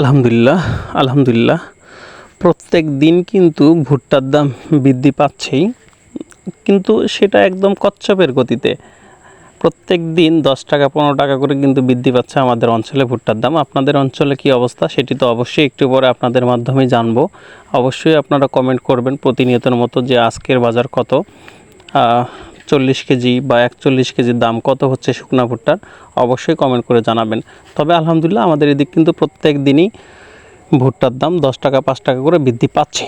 আলহামদুলিল্লাহ আলহামদুলিল্লাহ। প্রত্যেক দিন কিন্তু ভুট্টার দাম বৃদ্ধি পাচ্ছেই, কিন্তু সেটা একদম কচ্ছপের গতিতে। প্রত্যেক দিন দশ টাকা, পনেরো টাকা করে কিন্তু বৃদ্ধি পাচ্ছে আমাদের অঞ্চলে ভুট্টার দাম। আপনাদের অঞ্চলে কি অবস্থা সেটি তো অবশ্যই একটু পরে আপনাদের মাধ্যমেই জানব। অবশ্যই আপনারা কমেন্ট করবেন প্রতিনিয়তের মতো যে আজকের বাজার কত। চল্লিশ কেজি বা একচল্লিশ কেজির দাম কত হচ্ছে শুকনা ভুট্টার, অবশ্যই কমেন্ট করে জানাবেন। তবে আলহামদুলিল্লাহ আমাদের এদিক কিন্তু প্রত্যেক দিনই ভুট্টার দাম দশ টাকা, পাঁচ টাকা করে বৃদ্ধি পাচ্ছে।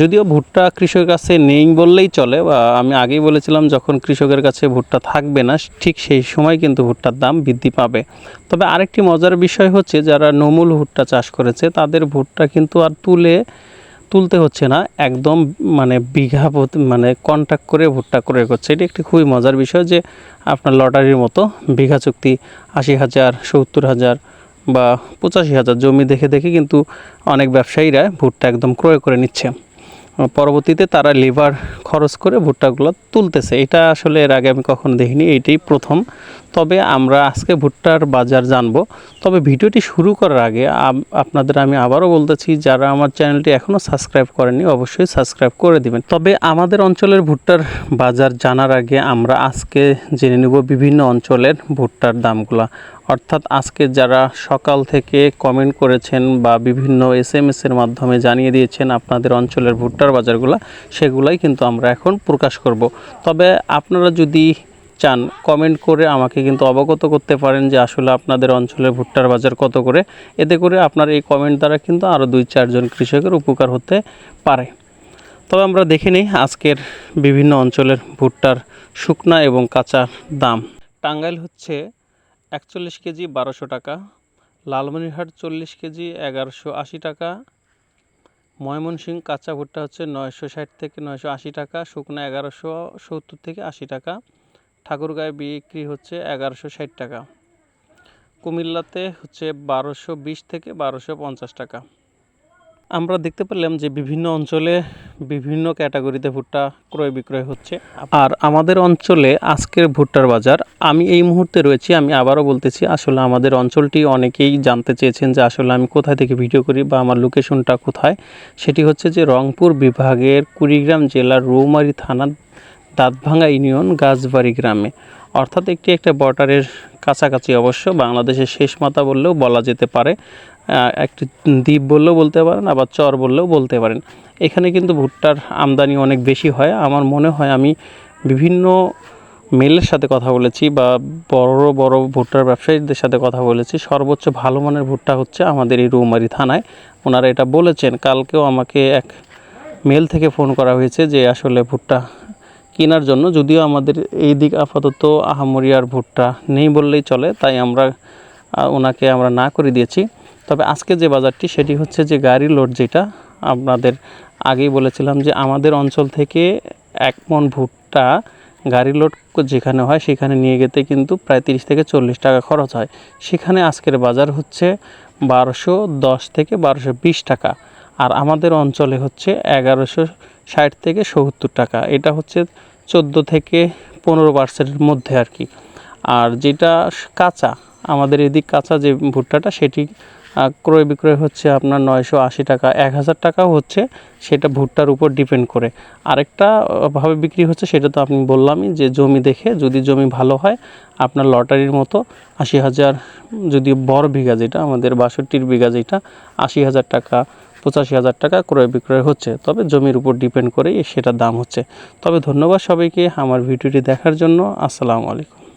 যদিও ভুট্টা কৃষকের কাছে নেই বললেই চলে, বা আমি আগেই বলেছিলাম যখন কৃষকের কাছে ভুট্টা থাকবে না, ঠিক সেই সময় কিন্তু ভুট্টার দাম বৃদ্ধি পাবে। তবে আরেকটি মজার বিষয় হচ্ছে, যারা নমুল ভুট্টা চাষ করেছে, তাদের ভুট্টা কিন্তু আর তুলে তুলতে হচ্ছে না, একদম মানে বিঘা মানে কন্ট্যাক্ট করে ভুট্টা করে করছে এটি একটি খুবই মজার বিষয় যে আপনার লটারির মতো বিঘা চুক্তি আশি হাজার, সত্তর হাজার বা পঁচাশি হাজার জমি দেখে দেখে কিন্তু অনেক ব্যবসায়ীরা ভুট্টা একদম ক্রয় করে নিচ্ছে। পরবর্তীতে তারা লিভার খরচ করে ভুট্টাগুলো তুলতেছে। এটা আসলে এর আগে আমি কখনো দেখিনি এইটাই প্রথম। তবে আমরা আজকে ভুট্টার বাজার জানব। তবে ভিডিওটি শুরু করার আগে আপনাদের আমি আবারও বলতেছি, যারা আমার চ্যানেলটি এখনও সাবস্ক্রাইব করেননি, অবশ্যই সাবস্ক্রাইব করে দিবেন। তবে আমাদের অঞ্চলের ভুট্টার বাজার জানার আগে আমরা আজকে জেনে নেব বিভিন্ন অঞ্চলের ভুট্টার দামগুলা। অর্থাৎ আজকে যারা সকাল থেকে কমেন্ট করেছেন বা বিভিন্ন এস এম এর মাধ্যমে জানিয়ে দিয়েছেন আপনাদের অঞ্চলের ভুট্টার বাজারগুলো, সেগুলাই কিন্তু আমরা এখন প্রকাশ করব। তবে আপনারা যদি চান কমেন্ট করে আমাকে কিন্তু অবগত করতে পারেন যে আসলে আপনাদের অঞ্চলের ভুট্টার বাজার কত করে। এতে করে আপনার এই কমেন্ট দ্বারা কিন্তু আরও দুই চারজন কৃষকের উপকার হতে পারে। তবে আমরা দেখে নিই আজকের বিভিন্ন অঞ্চলের ভুট্টার শুকনা এবং কাঁচা দাম। টাঙ্গাইল হচ্ছে একচল্লিশ কেজি বারোশো টাকা, লালমনিরহাট চল্লিশ কেজি এগারোশো আশি টাকা ময়মনসিংহ কাঁচা ভুট্টা হচ্ছে নয়শো ষাট থেকে নয়শো আশি টাকা, শুকনো এগারোশো সত্তর থেকে আশি টাকা। ঠাকুরগাঁয়ে বিক্রি হচ্ছে এগারোশো ষাট টাকা। কুমিল্লাতে হচ্ছে বারোশো বিশ থেকে বারোশো পঞ্চাশ টাকা। আমরা দেখতে পেলাম যে বিভিন্ন অঞ্চলে বিভিন্ন ক্যাটাগরিতে ভুট্টা ক্রয় বিক্রয় হচ্ছে। আর আমাদের অঞ্চলে আজকের ভুট্টার বাজার, আমি এই মুহূর্তে রয়েছি, আমি আবারও বলতেছি, আসলে আমাদের অঞ্চলটি অনেকেই জানতে চেয়েছেন যে আসলে আমি কোথায় থেকে ভিডিও করি বা আমার লোকেশনটা কোথায়। সেটি হচ্ছে যে রংপুর বিভাগের কুড়িগ্রাম জেলার রৌমারি থানার দাঁতভাঙ্গা ইউনিয়ন গাছবাড়ি গ্রামে। অর্থাৎ একটি একটা বর্ডারের কাছাকাছি অবশ্য। বাংলাদেশের শেষ মাথা বললেও বলা যেতে পারে একটি দ্বীপ বললেও বলতে পারেন, আবার চর বললেও বলতে পারেন। এখানে কিন্তু ভুট্টার আমদানি অনেক বেশি হয়। আমার মনে হয় আমি বিভিন্ন মেলের সাথে কথা বলেছি বা বড় বড় ভুট্টার ব্যবসায়ীদের সাথে কথা বলেছি। সর্বোচ্চ ভালো মানের ভুট্টা হচ্ছে আমাদের এই রৌমারি থানায়। ওনারা এটা বলেছেন। কালকেও আমাকে এক মেল থেকে ফোন করা হয়েছে যে আসলে ভুট্টা কেনার জন্য, যদিও আমাদের এই দিক আপাতত আহামরিয়ার ভুট্টা নেই বললেই চলে, তাই আমরা ওনাকে আমরা না করে দিয়েছি। তবে আজকে যে বাজারটি, সেটি হচ্ছে যে গাড়ি লোড যেটা, আপনাদের আগেই বলেছিলাম যে আমাদের অঞ্চল থেকে এক মন ভুট্টা গাড়ি লোড যেখানে হয়, সেখানে নিয়ে যেতে কিন্তু প্রায় তিরিশ থেকে চল্লিশ টাকা খরচ হয়। সেখানে আজকের বাজার হচ্ছে বারোশো দশ থেকে বারোশো বিশ টাকা। আর আমাদের অঞ্চলে হচ্ছে এগারোশো ষাট থেকে সত্তর টাকা। এটা হচ্ছে চোদ্দ থেকে পনেরো পার্সেন্টের মধ্যে আর কি। আর যেটা কাঁচা, আমাদের এদিক কাঁচা যে ভুট্টাটা, সেটি ক্রয় বিক্রয় হচ্ছে আপনার নয়শো আশি টাকা। এক হাজার টাকাও হচ্ছে সেটা ভুট্টার উপর ডিপেন্ড করে। আরেকটা ভাবে বিক্রি হচ্ছে সেটা তো আপনি বললামই যে জমি দেখে যদি জমি ভালো হয়, আপনার লটারির মতো আশি হাজার যদি বড় বিঘা যেটা, আমাদের বাষট্টির বিঘা যেটা, আশি হাজার টাকা পঁচাশি হাজার টাকা ক্রয় বিক্রয় হচ্ছে। তবে জমির উপর ডিপেন্ড করেই সেটার দাম হচ্ছে। তবে ধন্যবাদ সবাইকে আমার ভিডিওটি দেখার জন্য। আসসালামু আলাইকুম।